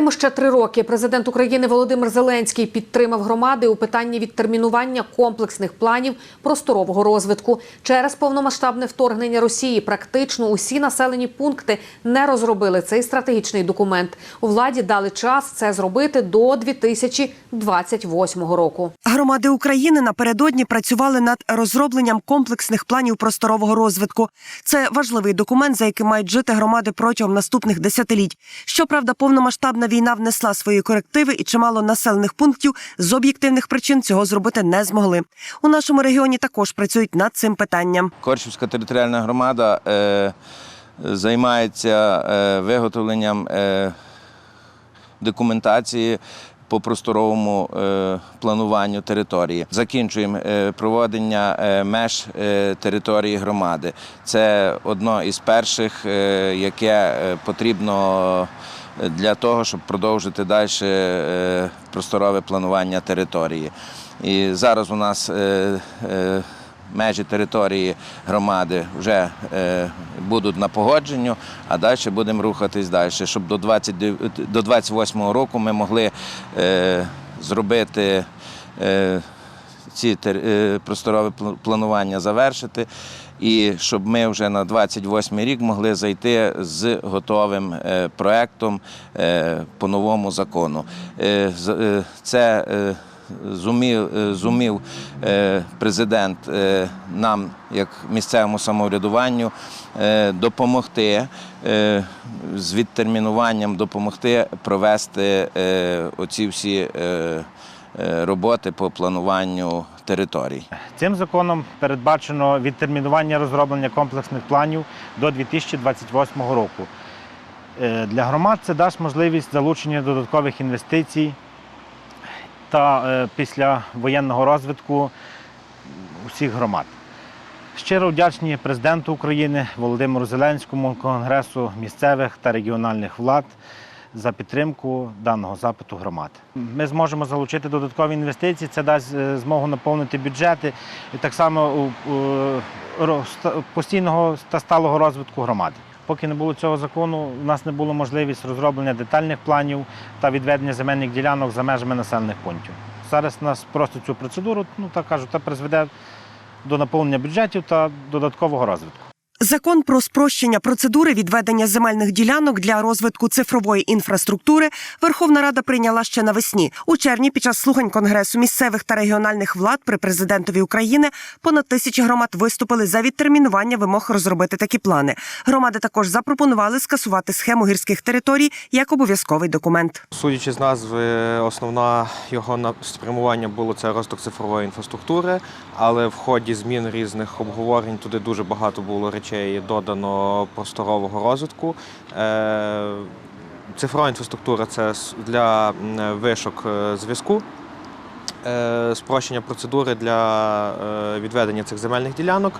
Маємо ще три роки. Президент України Володимир Зеленський підтримав громади у питанні відтермінування комплексних планів просторового розвитку. Через повномасштабне вторгнення Росії практично усі населені пункти не розробили цей стратегічний документ. У владі дали час це зробити до 2028 року. Громади України напередодні працювали над розробленням комплексних планів просторового розвитку. Це важливий документ, за яким мають жити громади протягом наступних десятиліть. Щоправда, повномасштабна війна внесла свої корективи, і чимало населених пунктів з об'єктивних причин цього зробити не змогли. У нашому регіоні також працюють над цим питанням. Корчівська територіальна громада е, займається е, виготовленням е, документації по просторовому е, плануванню території. Закінчуємо е, проводення е, меж території громади. Це одно із перших, яке потрібно для того, щоб продовжити далі е, просторове планування території. І зараз у нас е, е, межі території громади вже будуть на погодженню, а далі будемо рухатись далі, щоб до 20, до 28 року ми могли зробити ці е, просторове планування завершити. І щоб ми вже на 28 рік могли зайти з готовим е, проектом е, по новому закону. Це зумів, зумів президент нам, як місцевому самоврядуванню, допомогти з відтермінуванням, допомогти провести оці всі роботи по плануванню територій. Цим законом передбачено відтермінування розроблення комплексних планів до 2028 року. Е, Для громад це дасть можливість залучення додаткових інвестицій та е, після воєнного розвитку усіх громад. Щиро вдячні президенту України Володимиру Зеленському, Конгресу місцевих та регіональних влад за підтримку даного запиту громад. Ми зможемо залучити додаткові інвестиції, це дасть е, змогу наповнити бюджети і так само постійного та сталого розвитку громади. Поки не було цього закону, у нас не було можливість розроблення детальних планів та відведення земельних ділянок за межами населених пунктів. Зараз нас просто цю процедуру, ну так кажуть, та призведе до наповнення бюджетів та додаткового розвитку. Закон про спрощення процедури відведення земельних ділянок для розвитку цифрової інфраструктури Верховна Рада прийняла ще навесні. У червні під час слухань Конгресу місцевих та регіональних влад при президентові України понад тисячі громад виступили за відтермінування вимог розробити такі плани. Громади також запропонували скасувати схему гірських територій як обов'язковий документ. Судячи з назви, основна його спрямування було це розвиток цифрової інфраструктури, але в ході змін різних обговорень туди дуже багато було речей додано просторового розвитку. Е, Цифрова інфраструктура це для вишок е, зв'язку. Е, Спрощення процедури для відведення цих земельних ділянок.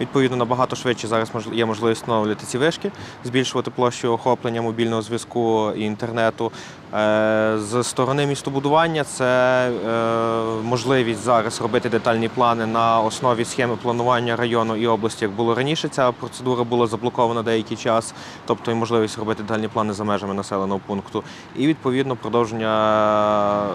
Відповідно, набагато швидше зараз є можливість встановлювати ці вишки, збільшувати площу охоплення мобільного зв'язку і інтернету. Е, З сторони містобудування це е, можливість зараз робити детальні плани на основі схеми планування району і області, як було раніше. Ця процедура була заблокована деякий час, тобто і можливість робити детальні плани за межами населеного пункту. І відповідно продовження е,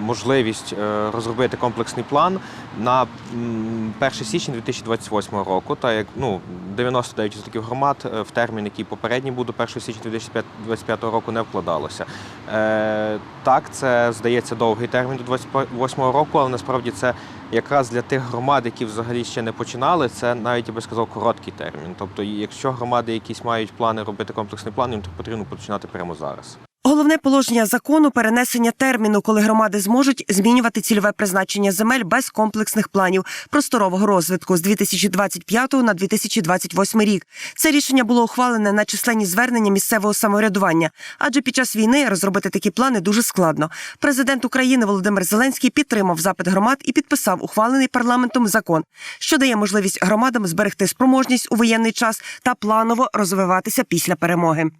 можливість розробити комплексний план на м, 1 січня 2028 року. Та як ну 99% громад е, в термін, який попередній був до 1 січня 2025 року, не вкладалося. Е, так, це здається довгий термін до 28 року, але насправді це якраз для тих громад, які взагалі ще не починали, це навіть я би сказав короткий термін. Тобто, якщо громади якісь мають плани робити комплексний план, їм потрібно починати прямо зараз. Головне положення закону перенесення терміну, коли громади зможуть змінювати цільове призначення земель без комплексних планів просторового розвитку з 2025 на 2028 рік. Це рішення було ухвалене на численні звернення місцевого самоврядування, адже під час війни розробити такі плани дуже складно. Президент України Володимир Зеленський підтримав запит громад і підписав ухвалений парламентом закон, що дає можливість громадам зберегти спроможність у воєнний час та планово розвиватися після перемоги.